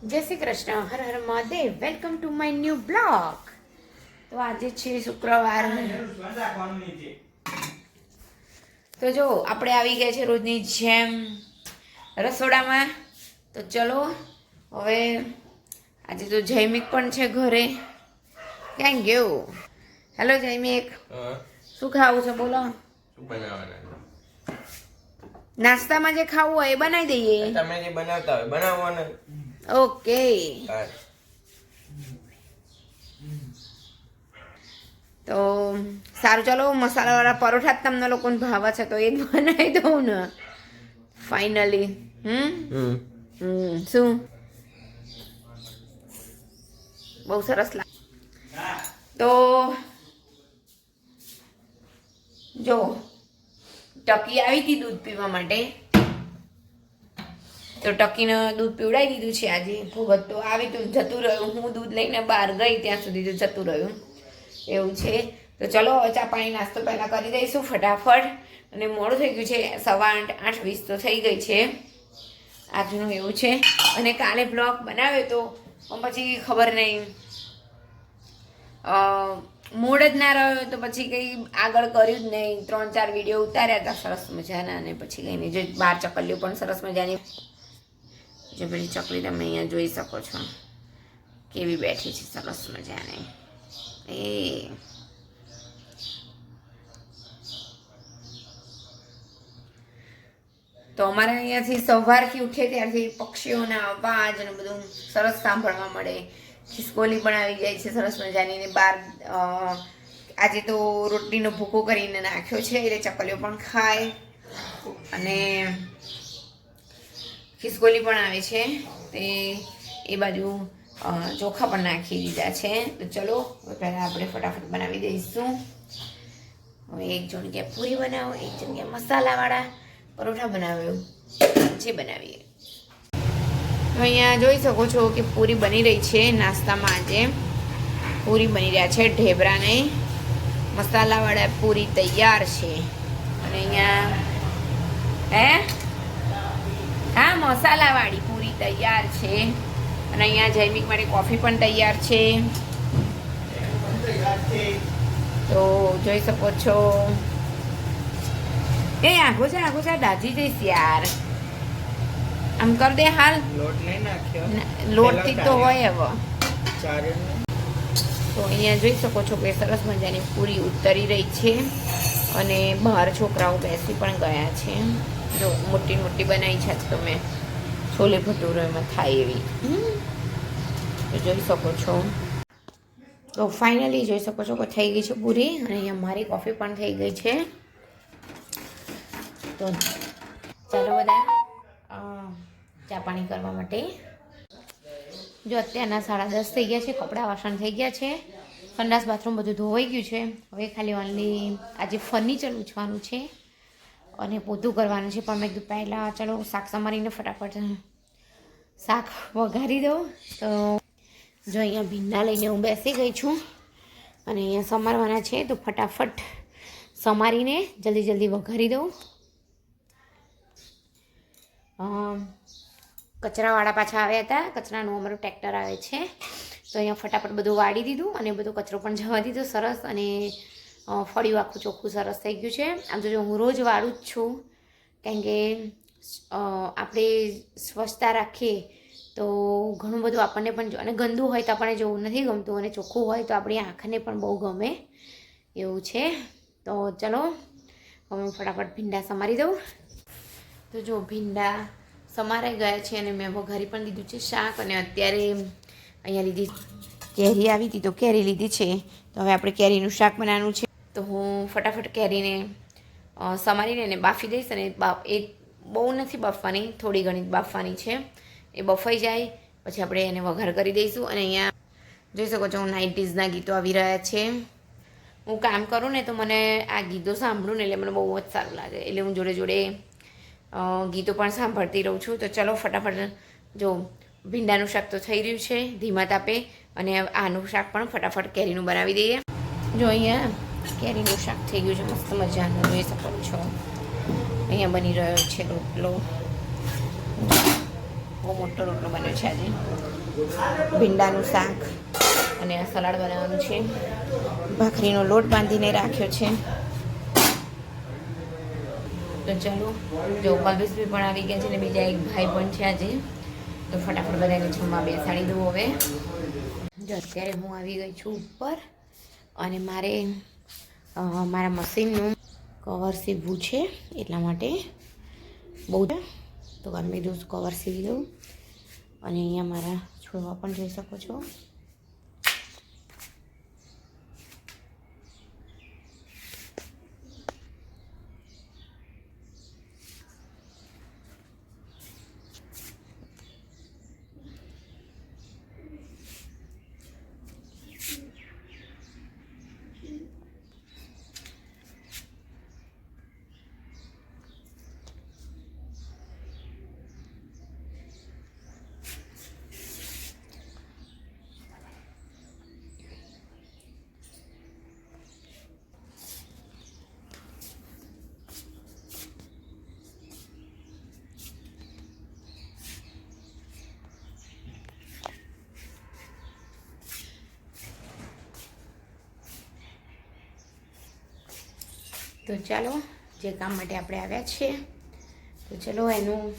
જય શ્રી કૃષ્ણ હર હર Mahadev welcome to my new blog તો આજે છે શુક્રવાર. તો જો આપણે આવી ગયા છે રોજની જેમ રસોડામાં. તો ચલો હવે આજે તો જૈમિક પણ છે ઘરે. ક્યાં ગયો? હેલો જૈમિક શું ખાવું છે બોલો. નાસ્તામાં જે ખાવું હોય એ બનાવી દઈએ. તમે જે બનાવતા હોય બનાવવાના. ઓકે તો સારું ચાલો મસાલાવાળા પરોઠા જ તમને લોકોને ભાવે છે તો એ જ બનાવી દઉં ને. ફાઇનલી હમ? હમ. હમ શું? બહુ સરસ લાગે તો જો ટકી આવી હતી દૂધ પીવા માટે. તો ટકીને દૂધ પીવડાવી દીધું છે. આજે ભગત તો આવી તો જતું રહ્યું. હું દૂધ લઈને બહાર ગઈ ત્યાં સુધી તો જતું રહ્યું. એવું છે. તો ચલો, હવે ચા પાણી નાસ્તો પહેલાં કરી દઈશું ફટાફટ. અને મોડું થઈ ગયું છે. સવા આઠ આઠ વીસ તો થઈ ગઈ છે. આજનું એવું છે. અને કાલે બ્લોગ બનાવ્યો તો પછી ખબર નહીં. મૂડ જ ના રહ્યો તો પછી કંઈ આગળ કર્યું જ નહીં. ત્રણ ચાર વીડિયો ઉતાર્યા હતા. સરસ મજાના. અને પછી કંઈ નહીં. જો બાર ચકલીઓ પણ સરસ મજાની જે પેલી ચકલી તમે અહીંયા જોઈ શકો છો. કેવી બેઠી છે, સરસ મજાની. એ. તો અમારે અહીંયાથી સવારથી ઉઠે ત્યારથી પક્ષીઓના અવાજ અને બધું સરસ સાંભળવા મળે. ખિસકોલી પણ આવી જાય છે, સરસ મજાની. ને બાર આજે તો રોટલીનો ભૂકો કરીને નાખ્યો છે, એટલે ચકલીઓ પણ ખાય. અને ખિસકોલી પણ આવે છે. તે એ બાજુ ચોખા પણ નાખી દીધા છે. તો ચલો પહેલાં આપણે ફટાફટ બનાવી દઈશું. હવે એક કે પૂરી બનાવો, એક જણગ્યા મસાલાવાળા પરોઠા બનાવ્યો. જે બનાવીએ. તો અહીંયા જોઈ શકો છો કે પૂરી બની રહી છે નાસ્તામાં આજે. પૂરી બની રહ્યા છે ઢેબરાને. મસાલાવાળા પૂરી તૈયાર છે. અને અહીંયા, હા? મસાલાવાળી પૂરી તૈયાર છે. અને અહીંયા જૈમિક માટે કોફી પણ તૈયાર છે. તો જોઈ શકો છો. એ આઘો છે આઘો છે દાજી જઈશ યાર. આમ કર દે હાલ. લોટ નહીં નાખ્યો. ના, લોટથી તો હોય હવે. તો અહીંયા જોઈ શકો છો કે સરસ મજાની પૂરી ઉતરી રહી છે. અને બહાર છોકરાઓ બેસી પણ ગયા છે. જો મોટી મોટી બનાવી છે તો મેં છોલે ભટુરેમાં થાય એવી. જોઈ શકો છો. તો ફાઇનલી જોઈ શકો છો કે થઈ ગઈ છે પૂરી અને અહીંયા મારી કોફી પણ થઈ ગઈ છે. તો ચાલો બધા ચા પાણી કરવા માટે. જો અત્યારના સાડા દસ થઈ ગયા છે, કપડાં વાસણ થઈ ગયા છે. સંડાસ, બાથરૂમ બધું ધોવાઈ ગયું છે. હવે ખાલી ઓનલી આજે ફર્નિચર ઉછવાનું છે. અને પોતું કરવાનું છે. પણ મેં કીધું પહેલાં ચાલો શાક સમારીને ફટાફટ શાક વઘારી દઉં. તો જો અહીંયા ભીંડા લઈને હું બેસી ગઈ છું અને અહીંયા સમારવાના છે, તો ફટાફટ સમારીને જલ્દી જલ્દી વઘારી દઉં. કચરાવાળા પાછા આવ્યા હતા. કચરાનું અમારું ટ્રેક્ટર આવે છે. તો અહીંયા ફટાફટ બધું વાળી દીધું અને બધો કચરો પણ જવા દીધો. સરસ અને ફળિયું આખું ચોખ્ખું સરસ થઈ ગયું છે. આમ જોજો હું રોજ વાળું જ છું, કારણ કે આપણે સ્વચ્છતા રાખીએ તો ઘણું બધું આપણને પણ અને ગંદુ હોય તો આપણને જોવું નથી ગમતું અને ચોખ્ખું હોય તો આપણી આંખને પણ બહુ ગમે એવું છે. તો ચલો, હવે હું ફટાફટ ભીંડા સમારી દઉં. તો જો ભીંડા સમારાઈ ગયા છે અને મેં વઘારી પણ લીધું છે શાક અને અત્યારે અહીંયા લીધી કેરી આવી હતી તો કેરી લીધી છે. તો હવે આપણે કેરીનું શાક બનાવવાનું છે. તો હું ફટાફટ કેરીને સમારીને એને બાફી દઈશ અને એ બહુ નથી બાફવાની, થોડી ઘણી બાફવાની છે. એ બફાઈ જાય, પછી આપણે એને વઘાર કરી દઈશું અને અહીંયા જોઈ શકો છો હું નાઇન્ટીઝના ગીતો આવી રહ્યા છે. હું કામ કરું ને તો મને આ ગીતો સાંભળું ને એટલે મને બહુ જ સારું લાગે. એટલે હું જોડે જોડે ગીતો પણ સાંભળતી રહું છું. તો ચલો ફટાફટ, જો ભીંડાનું શાક તો થઈ રહ્યું છે, ધીમા તાપે, અને આનું શાક પણ ફટાફટ કેરીનું બનાવી દઈએ. જો અહીંયા કેરીનું શાક થઈ ગયું છે. મસ્ત મજાનું. જોઈ શકો છો. અહીંયા બની રહ્યો છે રોટલો. બહુ મોટો રોટલો બન્યો છે આજે. ભીંડાનું શાક અને આ સલાડ બનાવવાનું છે. ભાખરીનો લોટ બાંધીને રાખ્યો છે. તો ચાલો, જો કલ્પેશભાઈ પણ આવી ગયા છે અને બીજા એક ભાઈ પણ છે આજે. તો ફટાફટ બધાને જમવા બેસાડી દઉં હવે. જો અત્યારે હું આવી ગઈ છું ઉપર અને મારે મારા મશીનનું કવર સીવવું છે એટલા માટે બહુ તો ગમે દઉં કવર સીવી દઉં. અને અહીંયા મારા છોડવા પણ જોઈ શકો છો. તો ચાલો, જે કામ માટે આપણે આવ્યા છીએ, તો ચલો એનું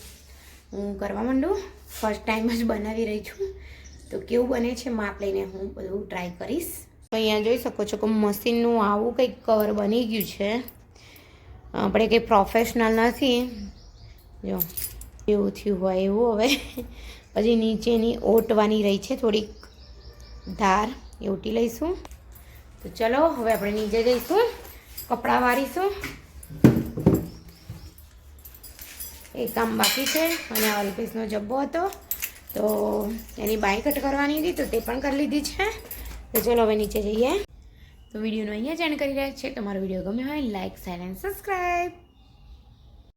હું કરવા માંડું? ફર્સ્ટ ટાઈમ જ બનાવી રહી છું. તો કેવું બને છે માપ લઈને હું બધું ટ્રાય કરીશ. તો અહીંયા જોઈ શકો છો કે મશીનનું આવું કંઈક કવર બની ગયું છે. આપણે કંઈ પ્રોફેશનલ નથી. જો, એવું થયું હોય એવું હવે. પછી નીચેની ઓટવાની રહી છે થોડીક ધાર, એ ઓટી લઈશું. તો ચલો, હવે આપણે નીચે જઈશું. કપડાં વારીશું. એ કામ બાકી છે. અને અલ્પેશનો જબ્બો હતો. તો એની બાય કટ કરવાની હતી, તો તે પણ કરી લીધી છે. તો ચલો હવે નીચે જઈએ. તો વિડીયોનો અહીંયા જ એન્ડ કરી રહ્યા છે તમારો વીડિયો ગમ્યો હોય લાઇક શેર એન્ડ સબસ્ક્રાઈબ